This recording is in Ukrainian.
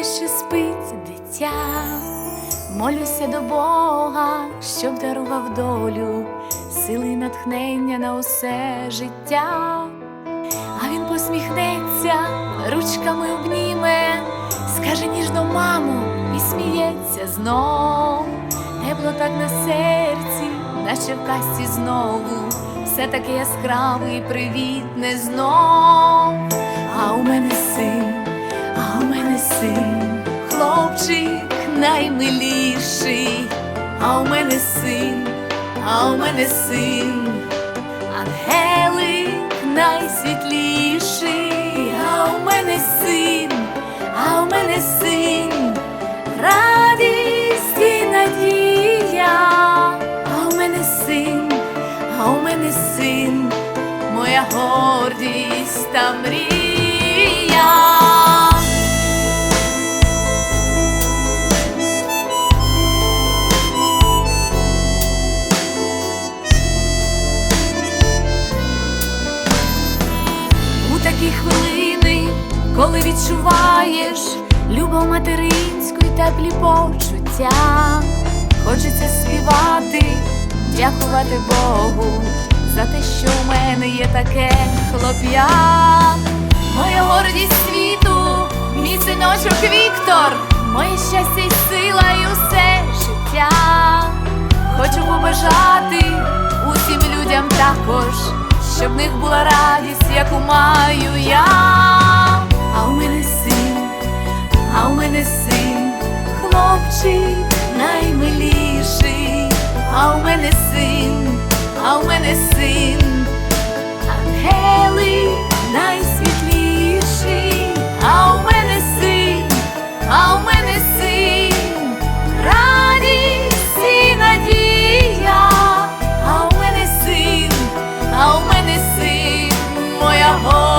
те, що спить дитя, молюся до Бога, щоб дарував долю, сили натхнення на усе життя. А він посміхнеться, ручками обніме, скаже ніжно мамо, і сміється знов. Тепло так на серці, наче в касті знову, все таке яскраве і привітне знов. А у мене син, син, хлопчик наймиліший, а у мене син, а у мене син, ангелик найсвітліший, а у мене син, а у мене син, радість і надія, а у мене син, а у мене син, моя гордість та мрія. Відчуваєш любов материнську й теплі почуття, хочеться співати, дякувати Богу за те, що у мене є таке хлоп'я, моя гордість світу, мій синочок Віктор, моє щастя й сила і усе життя. Хочу побажати усім людям також, щоб в них була радість, яку маю я. перший, наймиліший, а у мене син, а у мене син, ангели найсвітліший, а у мене син, а у мене син, радість і надія, а у мене син, а у мене син, моя горе.